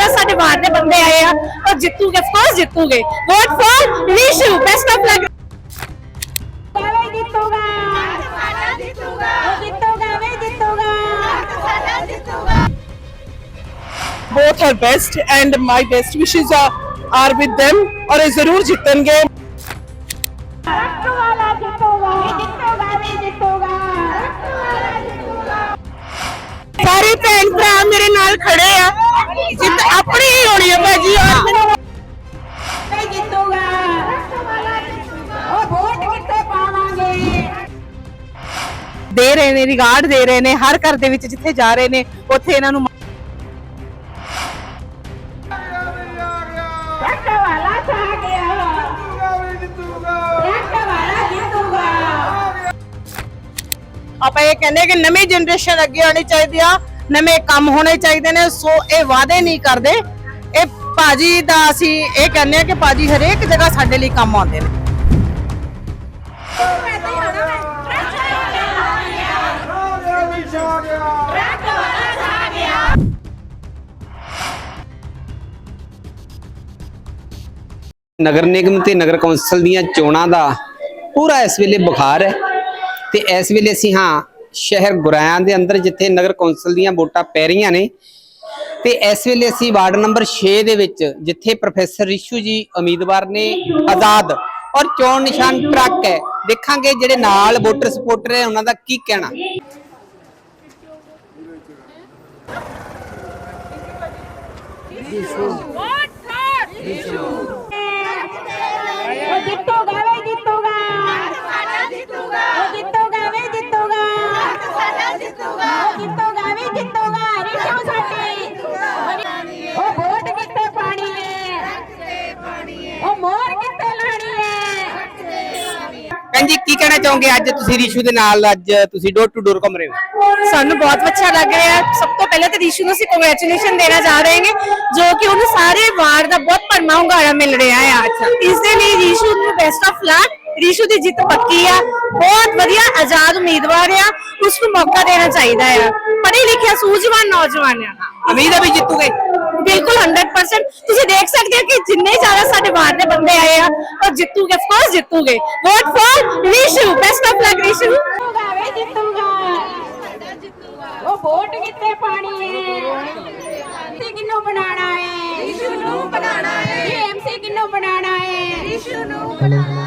ਸਾਰੇ ਸਾਡੇ ਵਾਰ ਦੇ ਬੰਦੇ ਆਏ ਆ ਉਹ ਜਿੱਤੂਗੇ of course ਜਿੱਤੂਗੇ vote for Rishu best of luck both are best and my best wishes are, are with them और ज़रूर जीतेंगे सारे भैन भरा मेरे नाल खड़े हैं ਜਿੱਤ ਆਪਣੀ ਹੀ ਹੋਣੀ ਹੈ ਭਾਜੀ ਔਰ ਮੈਨੂੰ ਵੇ ਜਿੱਤੂਗਾ। ਰੱਖ ਵਾਲਾ ਜਿੱਤੂਗਾ ਉਹ ਵੋਟ ਕਿੱਥੇ ਪਾਵਾਂਗੇ? ਦੇ ਰਹੇ ਨੇ ਰਿਗਾਰਡ ਦੇ ਰਹੇ ਨੇ ਹਰ ਘਰ ਦੇ ਵਿੱਚ ਜਿੱਥੇ ਜਾ ਰਹੇ ਨੇ ਉੱਥੇ ਇਹਨਾਂ ਨੂੰ ਆਪਾਂ ਇਹ ਕਹਿੰਦੇ ਕਿ ਨਵੀਂ ਜਨਰੇਸ਼ਨ ਅੱਗੇ ਆਣੀ ਚਾਹੀਦੀ ਆ। ਨਵੇਂ ਕੰਮ ਹੋਣੇ ਚਾਹੀਦੇ ਨੇ, ਸੋ ਇਹ ਵਾਅਦੇ ਨਹੀਂ ਕਰਦੇ। ਇਹ ਭਾਜੀ ਦਾ ਅਸੀਂ ਇਹ ਕਹਿੰਦੇ ਆ ਕਿ ਭਾਜੀ ਹਰੇਕ ਜਗ੍ਹਾ ਸਾਡੇ ਲਈ ਕੰਮ ਆਉਂਦੇ ਨੇ। ਨਗਰ ਨਿਗਮ ਤੇ ਨਗਰ ਕੌਂਸਲ ਦੀਆਂ ਚੋਣਾਂ ਦਾ ਪੂਰਾ ਇਸ ਵੇਲੇ ਬੁਖਾਰ ਹੈ ਤੇ ਇਸ ਵੇਲੇ ਅਸੀਂ ਹਾਂ ਸ਼ਹਿਰ ਗੁਰਾਇਆਂ ਦੇ ਅੰਦਰ ਜਿੱਥੇ ਨਗਰ ਕੌਂਸਲ ਦੀਆਂ ਵੋਟਾਂ ਪੈ ਰਹੀਆਂ ਨੇ। ਤੇ ਇਸ ਵੇਲੇ ਅਸੀਂ ਵਾਰਡ ਨੰਬਰ 6 ਦੇ ਵਿੱਚ, ਜਿੱਥੇ ਪ੍ਰੋਫੈਸਰ ਰਿਸ਼ੂ ਜੀ ਉਮੀਦਵਾਰ ਨੇ ਆਜ਼ਾਦ ਔਰ ਚੋਣ ਨਿਸ਼ਾਨ ਟਰੱਕ ਹੈ। ਦੇਖਾਂਗੇ ਜਿਹੜੇ ਨਾਲ ਵੋਟਰ ਸਪੋਰਟਰ ਹੈ, ਉਹਨਾਂ ਦਾ ਕੀ ਕਹਿਣਾ। ਉਹ ਜਿੱਤੂਗਾ ਵੇ ਜਿੱਤੂਗਾ ਸਾਡਾ ਜਿੱਤੂਗਾ ਉਹ ਜਿੱਤੂਗਾ ਵੇ ਜਿੱਤੂਗਾ ਸਾਡਾ ਜਿੱਤੂਗਾ ਉਹ ਜਿੱਤੂਗਾ ਵੇ ਜਿੱਤੂਗਾ ਰਿਸ਼ੋ ਸਾਡੀ ਉਹ ਵੋਟ ਕਿੱਥੇ ਪਾਣੀ ਹੈ ਉਹ ਮੋਰ ਕਿੱਥੇ ਲਾਣੀ ਹੈ ਭੈਣ ਜੀ ਕੀ ਕਹਿਣਾ ਚਾਹੋਗੇ ਅੱਜ ਤੁਸੀਂ ਰਿਸ਼ੂ ਦੇ ਨਾਲ ਅੱਜ ਤੁਸੀਂ ਡੋਰ ਟੂ ਡੋਰ ਘੁੰਮ ਰਹੇ ਹੋ? ਸਾਨੂੰ ਬਹੁਤ ਅੱਛਾ ਲੱਗ ਰਿਹਾ ਹੈ। ਸਭ ਤੋਂ ਪਹਿਲਾਂ ਤਾਂ ਰੀਸ਼ੂ ਨੂੰ ਅਸੀਂ ਕੰਗ੍ਰੈਚੁਲੇਸ਼ਨ ਦੇਣਾ ਚਾਹ ਰਹੇ ਹਾਂ ਜੋ ਕਿ ਉਹਨੂੰ ਸਾਰੇ ਵਾਰ ਦਾ ਬਹੁਤ ਭਰਮਾ ਹੁੰਗਾਰਾ ਮਿਲ ਰਿਹਾ ਹੈ। ਅੱਜ ਇਸ ਦੇ ਲਈ ਰੀਸ਼ੂ ਨੂੰ ਬੈਸਟ ਆਫ ਲੱਕ ਰੀਸ਼ੂ ਦੀ ਜਿੱਤ ਪੱਕੀ ਆ। ਬਹੁਤ ਵਧੀਆ ਆਜ਼ਾਦ ਉਮੀਦਵਾਰ ਆ। ਉਸ ਨੂੰ ਮੌਕਾ ਦੇਣਾ ਚਾਹੀਦਾ ਆ। ਪੜ੍ਹੇ ਲਿਖਿਆ ਸੂਝਵਾਨ ਨੌਜਵਾਨ ਆ ਉਮੀਦ ਹੈ ਵੀ ਜਿੱਤੂਗੇ। ਬਿਲਕੁਲ 100% ਤੁਸੀਂ ਦੇਖ ਸਕਦੇ ਹੋ ਕਿ ਜਿੰਨੇ ਜ਼ਿਆਦਾ ਸਾਡੇ ਬਾਹਰ ਦੇ ਬੰਦੇ ਆਏ ਆ ਉਹ ਜਿੱਤੂਗੇ of course ਜਿੱਤੂਗੇ। Vote for Rishu. Best of luck Rishu. ਜਿੱਤੂਗਾ ਵੇ ਜਿੱਤੂਗਾ। ਉਹ ਵੋਟ ਕਿੱਥੇ ਪਾਣੀ ਹੈ? ਐਮਸੀ ਕਿੰਨੂੰ ਬਣਾਣਾ ਹੈ? ਰਿਸ਼ੂ ਨੂੰ ਬਣਾਣਾ ਹੈ। ਐਮਸੀ ਕਿੰਨੂੰ ਬਣਾਣਾ ਹੈ? ਰਿਸ਼ੂ ਨੂੰ ਬਣਾਣਾ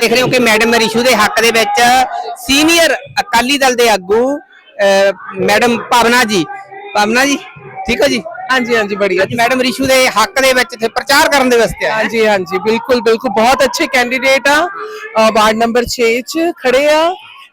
ਦੇਖ ਰਹੇ ਹੋ ਕਿ ਮੈਡਮ ਰਿਸ਼ੂ ਦੇ ਹੱਕ ਦੇ ਵਿੱਚ ਸੀਨੀਅਰ ਅਕਾਲੀ ਦਲ ਦੇ ਆਗੂ ਮੈਡਮ ਭਾਵਨਾ ਜੀ। ਭਾਵਨਾ ਜੀ ਠੀਕ ਹੋ ਜੀ? ਹਾਂਜੀ ਹਾਂਜੀ ਬੜੀ ਅੱਜ ਮੈਡਮ ਰਿਸ਼ੂ ਦੇ ਹੱਕ ਦੇ ਵਿੱਚ ਇੱਥੇ ਪ੍ਰਚਾਰ ਕਰਨ ਦੇ ਵਾਸਤੇ ਆਏ। ਹਾਂਜੀ ਹਾਂਜੀ ਬਿਲਕੁਲ ਬਿਲਕੁਲ। ਬਹੁਤ ਅੱਛੇ ਕੈਂਡੀਡੇਟ ਆ। ਵਾਰਡ ਨੰਬਰ 6 ਚ ਖੜੇ ਆ।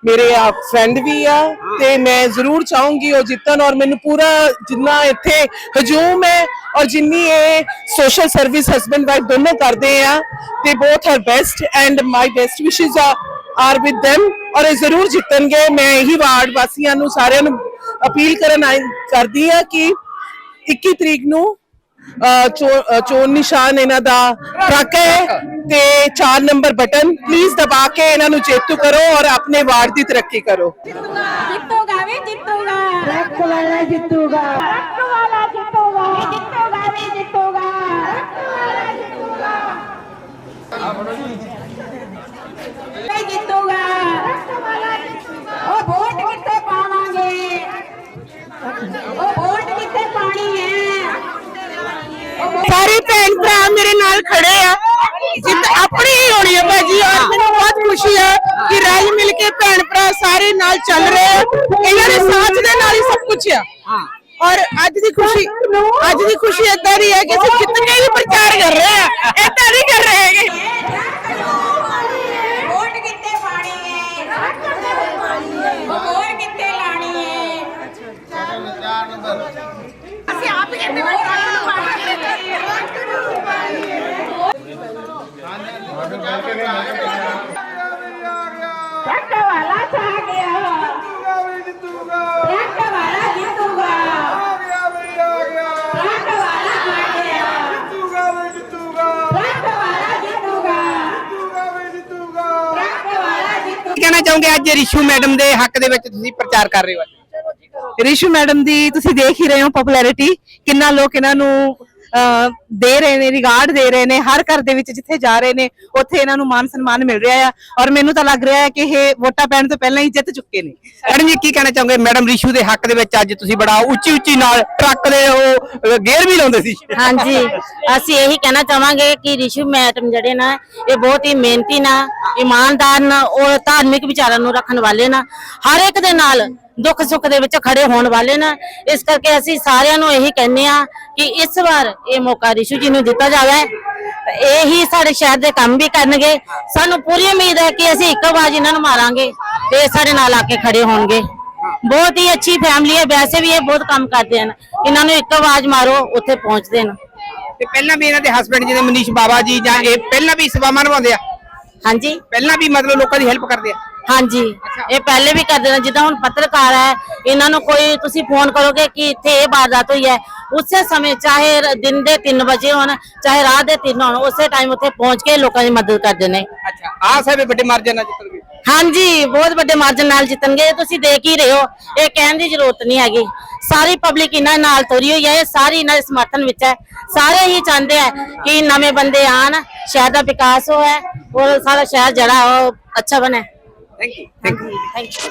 ਮੇਰੇ ਆ ਫਰੈਂਡ ਵੀ ਆ ਤੇ ਮੈਂ ਜ਼ਰੂਰ ਚਾਹੂੰਗੀ ਉਹ ਜਿੱਤਣ ਔਰ ਮੈਨੂੰ ਪੂਰਾ ਜਿੰਨਾ ਇੱਥੇ ਹਜੂਮ ਹੈ ਔਰ ਜਿੰਨੀ ਇਹ ਸੋਸ਼ਲ ਸਰਵਿਸ ਹਸਬੰਡ ਵਾਈਫ ਦੋਨੋਂ ਕਰਦੇ ਆ ਤੇ both are best and my best wishes are with them ਔਰ ਇਹ ਜ਼ਰੂਰ ਜਿੱਤਣਗੇ। ਮੈਂ ਇਹੀ ਵਾਰਡ ਵਾਸੀਆਂ ਨੂੰ ਸਾਰਿਆਂ ਨੂੰ ਅਪੀਲ ਕਰਨ ਕਰਦੀ ਆ ਕਿ 21 ਤਰੀਕ ਨੂੰ ਚੋਣ ਨਿਸ਼ਾਨ ਇਹਨਾਂ ਦਾ ਟਰੱਕ ਹੈ। ਤੇ 4 ਨੰਬਰ ਬਟਨ ਪਲੀਜ਼ ਦਬਾ ਕੇ ਇਹਨਾਂ ਨੂੰ ਜੇਤੂ ਕਰੋ ਔਰ ਆਪਣੇ ਵਾਰਡ ਦੀ ਤਰੱਕੀ ਕਰੋ ਜਿੱਤੂਗਾ ਵੇ ਜਿੱਤੂਗਾ ਰੱਖ ਵਾਲਾ ਜਿੱਤੂਗਾ ਰੱਖ ਵਾਲਾ ਜਿੱਤੂਗਾ ਜਿੱਤੂਗਾ ਵੇ ਜਿੱਤੂਗਾ ਰੱਖ ਵਾਲਾ ਜਿੱਤੂਗਾ ਵੇ ਜਿੱਤੂਗਾ ਰੱਖ ਵਾਲਾ ਜਿੱਤੂਗਾ ਉਹ ਵੋਟ ਕਿੱਥੇ ਪਾਵਾਂਗੇ ਉਹ ਵੋਟ ਕਿੱਥੇ ਪਾਣੀ ਹੈ ਉਹ ਵੋਟ ਸਾਰੇ ਭੈਣ ਭਰਾ ਮੇਰੇ ਨਾਲ ਖੜੇ ਆ ਜਿੱਤ ਆਪਣੀ ਹੀ ਹੋਣੀ ਹੈ ਭਾਜੀ। ਔਰ ਮੈਨੂੰ ਬਹੁਤ ਖੁਸ਼ੀ ਹੈ ਕਿ ਰਲ ਮਿਲ ਕੇ ਭੈਣ ਭਰਾ ਸਾਰੇ ਨਾਲ ਚੱਲ ਰਹੇ ਆ ਇਹਨਾਂ ਦੇ ਸਾਥ ਦੇ ਨਾਲ ਹੀ ਸਭ ਕੁਝ ਆ ਔਰ ਅੱਜ ਦੀ ਖੁਸ਼ੀ ਅੱਜ ਦੀ ਖੁਸ਼ੀ ਏਦਾਂ ਦੀ ਹੈ ਕਿ ਅਸੀਂ ਜਿੱਤ ਕੇ ਵੀ ਪ੍ਰਚਾਰ ਕਰ ਰਹੇ ਆ ਏਦਾਂ ਨਹੀਂ ਕਰ ਰਹੇ ਹੈਗੇ ਵੋਟ ਕਿੱਥੇ ਪਾਣੀ ਹੈ ਉਹ ਵੋਟ ਕਿੱਥੇ ਲਾਣੀ ਹੈ ਅਸੀਂ ਆਪ ਹੀ ਕਹਿੰਦੇ ਟਰੱਕ ਵਾਲਾ ਛਾ ਗਿਆ ਟਰੱਕ ਵਾਲਾ ਜਿੱਤੂਗਾ ਟਰੱਕ ਵਾਲਾ ਛਾ ਗਿਆ ਟਰੱਕ ਵਾਲਾ ਜਿੱਤੂਗਾ ਟਰੱਕ ਵਾਲਾ ਜਿੱਤੂਗਾ ਕੀ ਕਹਿਣਾ ਚਾਹੋਗੇ ਅੱਜ ਰਿਸ਼ੂ ਮੈਡਮ ਦੇ ਹੱਕ ਦੇ ਵਿੱਚ ਤੁਸੀਂ ਪ੍ਰਚਾਰ ਕਰ ਰਹੇ ਹੋ ਰਿਸ਼ੂ ਮੈਡਮ ਦੀ ਤੁਸੀਂ ਦੇਖ ਹੀ ਰਹੇ ਹੋ ਪਪੂਲੈਰਿਟੀ ਕਿੰਨਾ ਲੋਕ ਇਹਨਾਂ ਨੂੰ ਦੇ ਰਹੇ ਨੇ ਰਿਗਾਰਡ ਦੇ ਰਹੇ ਨੇ ਹਰ ਘਰ ਦੇ ਵਿੱਚ ਜਿੱਥੇ ਜਾ ਰਹੇ ਨੇ ਉੱਥੇ ਇਹਨਾਂ ਨੂੰ ਮਾਨ ਸਨਮਾਨ ਮਿਲ ਰਿਹਾ ਆ। ਔਰ ਮੈਨੂੰ ਤਾਂ ਲੱਗ ਰਿਹਾ ਹੈ ਕਿ ਇਹ ਵੋਟਾਂ ਪੈਣ ਤੋਂ ਪਹਿਲਾਂ ਹੀ ਜਿੱਤ ਚੁੱਕੇ ਨੇ। ਮੈਡਮ ਜੀ ਕੀ ਕਹਿਣਾ ਚਾਹੋਗੇ? ਮੈਡਮ ਰਿਸ਼ੂ ਦੇ ਹੱਕ ਦੇ ਵਿੱਚ ਅੱਜ ਤੁਸੀਂ ਬੜਾ ਉੱਚੀ ਉੱਚੀ ਨਾਲ ਟਰੱਕ ਦੇ ਉਹ ਗੇਅਰ ਵੀ ਲਾਉਂਦੇ ਸੀ। ਹਾਂਜੀ ਅਸੀਂ ਇਹੀ ਕਹਿਣਾ ਚਾਹਾਂਗੇ ਕਿ ਰਿਸ਼ੂ ਮੈਡਮ ਜਿਹੜੇ ਨਾ ਇਹ ਬਹੁਤ ਹੀ ਮਿਹਨਤੀ ਨਾ ਇਮਾਨਦਾਰ ਨਾ ਔਰ ਧਾਰਮਿਕ ਵਿਚਾਰਾਂ ਨੂੰ ਰੱਖਣ ਵਾਲੇ ਨਾ ਹਰ ਇੱਕ ਦੇ ਨਾਲ ਦੁੱਖ ਸੁੱਖ ਦੇ ਵਿੱਚ ਖੜੇ ਹੋਣ ਵਾਲੇ ਨਾ ਇਸ ਕਰਕੇ ਅਸੀਂ ਸਾਰਿਆਂ ਨੂੰ ਇਹੀ ਕਹਿੰਦੇ ਆ ਕਿ ਇਸ ਵਾਰ ਇਹ ਮੌਕਾ ਰਿਸ਼ੂ ਜੀ ਨੂੰ ਦਿੱਤਾ ਜਾਵੇ। ਇਹੀ ਸਾਡੇ ਸ਼ਹਿਰ ਦੇ ਕੰਮ ਵੀ ਕਰਨਗੇ। ਸਾਨੂੰ ਪੂਰੀ ਉਮੀਦ ਹੈ ਕਿ ਅਸੀਂ ਇੱਕ ਆਵਾਜ਼ ਇਹਨਾਂ ਨੂੰ ਮਾਰਾਂਗੇ ਤੇ ਸਾਡੇ ਨਾਲ ਆ ਕੇ ਖੜੇ ਹੋਣਗੇ। ਬਹੁਤ ਹੀ ਅੱਛੀ ਫੈਮਿਲੀ ਹੈ। ਵੈਸੇ ਵੀ ਇਹ ਬਹੁਤ ਕੰਮ ਕਰਦੇ ਹਨ। ਇਹਨਾਂ ਨੂੰ ਇੱਕ ਆਵਾਜ਼ ਮਾਰੋ ਉੱਥੇ ਪਹੁੰਚਦੇ ਨੇ ਤੇ ਪਹਿਲਾਂ ਵੀ ਇਹਨਾਂ ਦੇ ਹਸਬੰਡ ਜਿਹਦੇ ਮਨੀਸ਼ ਬਾਬਾ ਜੀ ਜਾਂ ਇਹ ਪਹਿਲਾਂ ਵੀ ਸੇਵਾਵਾਂ ਨਿਭਾਉਂਦੇ ਆ? ਹਾਂਜੀ। ਪਹਿਲਾਂ ਵੀ ਮਤਲਬ ਲੋਕਾਂ ਦੀ ਹੈਲਪ ਕਰਦੇ ਆ? ਹਾਂਜੀ। ਇਹ ਪਹਿਲੇ ਵੀ ਕਰਦੇ ਨੇ ਜਿੱਦਾਂ ਹੁਣ ਪੱਤਰਕਾਰ ਹੈ ਇਹਨਾਂ ਨੂੰ ਕੋਈ ਤੁਸੀਂ ਫੋਨ ਕਰੋਗੇ ਕਿ ਇੱਥੇ ਇਹ ਵਾਰਦਾਤ ਹੋਈ ਹੈ ਉਸੇ ਸਮੇਂ ਚਾਹੇ ਦਿਨ ਦੇ 3 ਵਜੇ ਹੋਣ ਚਾਹੇ ਰਾਤ ਦੇ 3 ਹੋਣ ਉਸੇ ਟਾਈਮ ਉੱਥੇ ਪਹੁੰਚ ਕੇ ਲੋਕਾਂ ਦੀ ਮਦਦ ਕਰਦੇ ਨੇ। ਅੱਛਾ ਆਹ ਸਾਹਿਬ ਵੱਡੇ ਮਾਰਜਨ ਨਾਲ ਜਿੱਤਣਗੇ। ਹਾਂਜੀ ਬਹੁਤ ਵੱਡੇ ਮਾਰਜਨ ਨਾਲ ਜਿੱਤਣਗੇ ਤੁਸੀਂ ਦੇਖ ਹੀ ਰਹੇ ਹੋ ਇਹ ਕਹਿਣ ਦੀ ਜ਼ਰੂਰਤ ਨਹੀਂ ਹੈਗੀ। ਸਾਰੀ ਪਬਲਿਕ ਇਹਨਾਂ ਨਾਲ ਤੁਰੀ ਹੋਈ ਹੈ ਇਹ ਸਾਰੀ ਇਹਨਾਂ ਦੇ ਸਮਰਥਨ ਵਿੱਚ ਹੈ। ਸਾਰੇ ਹੀ ਚਾਹੁੰਦੇ ਆ ਕਿ ਨਵੇਂ ਬੰਦੇ ਆਣ ਸ਼ਹਿਰ ਦਾ ਵਿਕਾਸ ਹੋਵੇ ਔਰ ਸਾਰਾ ਸ਼ਹਿਰ ਜਿਹੜਾ ਉਹ ਅੱਛਾ ਬਣੇ। Thank you thank you thank you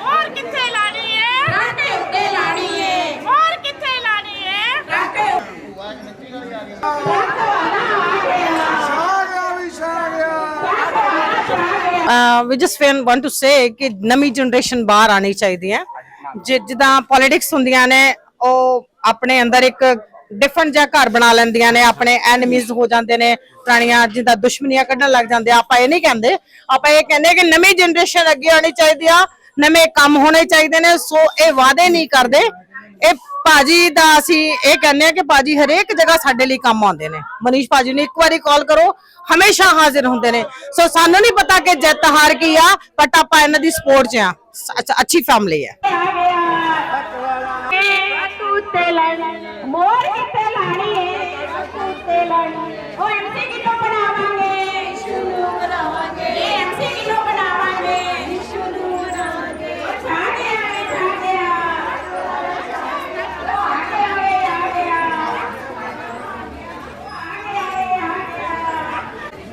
ਹੋਰ ਕਿੱਥੇ ਲਾਣੀ ਹੈ ਰਾਕੇ ਉੱਤੇ ਲਾਣੀ ਹੈ ਹੋਰ ਕਿੱਥੇ ਲਾਣੀ ਹੈ ਰਾਕੇ we just want to say ਕਿ ਨਵੀਂ ਜਨਰੇਸ਼ਨ ਬਾਹਰ ਆਣੀ ਚਾਹੀਦੀ ਹੈ। ਜਿੱਦਾਂ ਪੋਲਿਟਿਕਸ ਹੁੰਦੀਆਂ ਨੇ, ਉਹ ਆਪਣੇ ਅੰਦਰ ਇੱਕ ਡਿਫਰੈਂਟ ਜਿਹਾ ਘਰ ਬਣਾ ਲੈਂਦੀਆਂ ਨੇ, ਆਪਣੇ ਐਨਮੀਜ਼ ਹੋ ਜਾਂਦੇ ਨੇ, ਪੁਰਾਣੀਆਂ ਜਿੱਦਾਂ ਦੁਸ਼ਮਣੀਆਂ ਕੱਢਣ ਲੱਗ ਜਾਂਦੇ ਆਪਾਂ ਇਹ ਨਹੀਂ ਕਹਿੰਦੇ, ਆਪਾਂ ਇਹ ਕਹਿੰਦੇ ਕਿ ਨਵੀਂ ਜਨਰੇਸ਼ਨ ਅੱਗੇ ਆਣੀ ਚਾਹੀਦੀ ਆ, ਨਵੇਂ ਕੰਮ ਹੋਣੇ ਚਾਹੀਦੇ ਨੇ, ਸੋ ਇਹ ਵਾਅਦੇ ਨਹੀਂ ਕਰਦੇ। ਇਹ ਭਾਜੀ ਦਾ ਅਸੀਂ ਇਹ ਕਹਿੰਦੇ ਆ ਕਿ ਭਾਜੀ ਹਰੇਕ ਜਗ੍ਹਾ ਸਾਡੇ ਲਈ ਕੰਮ ਆਉਂਦੇ ਨੇ। ਮਨੀਸ਼ ਭਾਜੀ ਨੂੰ ਇੱਕ ਵਾਰੀ ਕਾਲ ਕਰੋ, ਹਮੇਸ਼ਾ ਹਾਜ਼ਰ ਹੁੰਦੇ ਨੇ। ਸੋ ਸਾਨੂੰ ਨਹੀਂ ਪਤਾ ਕਿ ਜਿੱਤ ਹਾਰ ਕੀ ਆ ਬਟ ਆਪਾਂ ਇਹਨਾਂ ਦੀ ਸਪੋਰਟ 'ਚ ਆ ਅੱਛੀ ਫੈਮਿਲੀ ਹੈ। ਮੋਰ ਕਿੱਥੇ ਲਾਣੀ ਹੈ? ਉੱਤੇ ਐਮਸੀ ਕਿਦੋਂ ਬਣਾਵਾਂਗੇ ਸ਼ੁਰੂ ਬਣਾਵਾਂਗੇ ਇਹ ਐਮਸੀ ਕਿਦੋਂ ਬਣਾਵਾਂਗੇ ਸ਼ੁਰੂ ਬਣਾਵਾਂਗੇ ਛਾੜੇ ਆਏ ਛਾੜੇ ਆ ਆਗੇ ਆਗੇ ਆਗੇ ਆ ਆਗੇ ਆਗੇ ਆਗੇ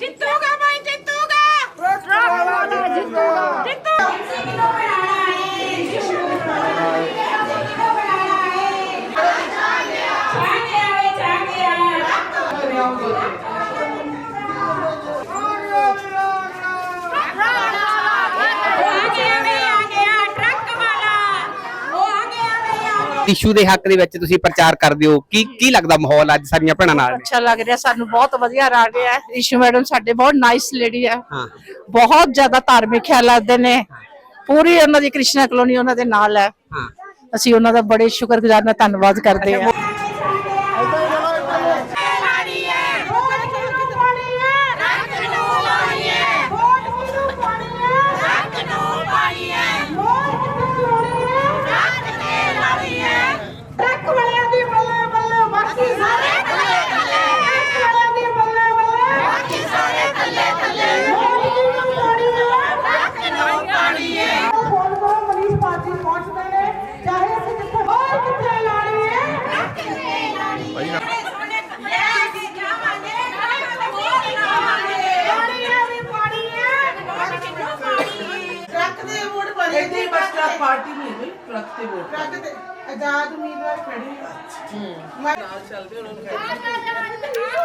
ਜਿੱਤੂਗਾ ਭਾਈ ਜਿੱਤੂਗਾ ਜਿੱਤੂਗਾ ਜਿੱਤੂਗਾ ਐਮਸੀ ਕਿਦੋਂ ਬਣਾਣਾ ਹੈ ਸ਼ੁਰੂ ਬਣਾਵਾਂਗੇ ਐਮਸੀ ਕਿਦੋਂ ਬਣਾਣਾ ਹੈ ਛਾੜੇ ਆਏ ਛਾੜੇ ਆ ਆ ਗਿਆ ਵੇ ਆ ਗਿਆ ਟਰੱਕ ਵਾਲਾ ਉਹ ਆ ਗਿਆ ਰਿਸ਼ੂ ਦੇ ਹੱਕ ਦੇ ਵਿੱਚ ਤੁਸੀਂ ਪ੍ਰਚਾਰ ਕਰਦੇ ਹੋ? ਕੀ ਕੀ ਲੱਗਦਾ ਮਾਹੌਲ ਅੱਜ ਸਾਰੀਆਂ ਭੈਣਾਂ ਨਾਲ? ਅੱਛਾ ਲੱਗ ਰਿਹਾ ਸਾਨੂੰ ਬਹੁਤ ਵਧੀਆ ਲੱਗ ਰਿਹਾ ਹੈ। ਇਸ਼ੂ ਮੈਡਮ ਸਾਡੇ ਬਹੁਤ ਨਾਈਸ ਲੇਡੀ ਹੈ। ਹਾਂ। ਬਹੁਤ ਜ਼ਿਆਦਾ ਧਾਰਮਿਕ ਖਿਆਲਾਤ ਦੇ ਨੇ। ਪੂਰੀ ਉਹਨਾਂ ਦੀ ਕ੍ਰਿਸ਼ਨਾ ਕਲੋਨੀ ਉਹਨਾਂ ਦੇ ਨਾਲ ਹੈ। ਹਾਂ। ਅਸੀਂ ਉਹਨਾਂ ਦਾ ਬੜੇ ਸ਼ੁਕਰਗੁਜ਼ਾਰ ਨਾਲ ਧੰਨਵਾਦ ਕਰਦੇ ਹਾਂ ਲਾਣੀ ਹੈ ਵੋਟ ਕਿਹਨੂੰ ਪਾਣੀ ਹੈ ਰੱਖ ਨੂੰ ਪਾਣੀ ਹੈ ਵੋਟ ਕਿਹਨੂੰ ਪਾਣੀ ਹੈ ਰੱਖ ਨੂੰ ਪਾਣੀ ਹੈ ਵੋਟ ਕਿਹਨੂੰ ਪਾਣੀ ਹੈ ਰੱਖ ਕੇ ਲਾਣੀ ਹੈ ਟਰੱਕ ਵਾਲਿਆਂ ਦੀ ਬੱਲੇ ਬੱਲੇ ਬਾਕੀ ਸਾਰੇ ਥੱਲੇ ਥੱਲੇ ਟਰੱਕ ਵਾਲਿਆਂ ਦੀ ਬੱਲੇ ਬੱਲੇ ਬਾਕੀ ਸਾਰੇ ਥੱਲੇ ਥੱਲੇ ਵੋਟ ਕਿਹਨੂੰ ਪਾਣੀ ਹੈ ਰੱਖ ਨੂੰ ਪਾਣੀ ਹੈ ਫੋਨ ਕਰੋ ਮਨੀਸ਼ ਪਾਜੀ ਪਹੁੰਚਦੇ ਨੇ ਚਾਹੇ ਅਸੀਂ ਜਿੱਥੇ ਹੋਰ ਕਿੱਥੇ ਲਾਣੀ ਹੈ ਰੱਖ ਕੇ ਲਾਣੀ ਹੈ ਸੋਨੇ ਥੱਲੇ ਅਸੀਂ ਜਾਵਾਂਗੇ ਪਾਣੀ ਹੈ ਵੀ ਪਾਣੀ ਹੈ ਵੋਟ ਕਿਹਨੂੰ ਪਾਣੀ ਹੈ ਟਰੱਕ ਦੇ ਵੋਟ ਪਾਣੀ ਇਹਦੀ ਬਸ ਟਰੱਕ ਪਾਰਟੀ ਨਹੀਂ ਹੋਈ ਟਰੱਕ ਤੇ ਵੋਟ ਟਰੱਕ ਤੇ ਆਜ਼ਾਦ ਉਮੀਦਵਾਰ ਖੜੀ ਹੂੰ ਮੈਂ ਨਾਲ ਚੱਲਦੇ ਉਹਨਾਂ ਨੂੰ ਜਿੱਤੂਗਾ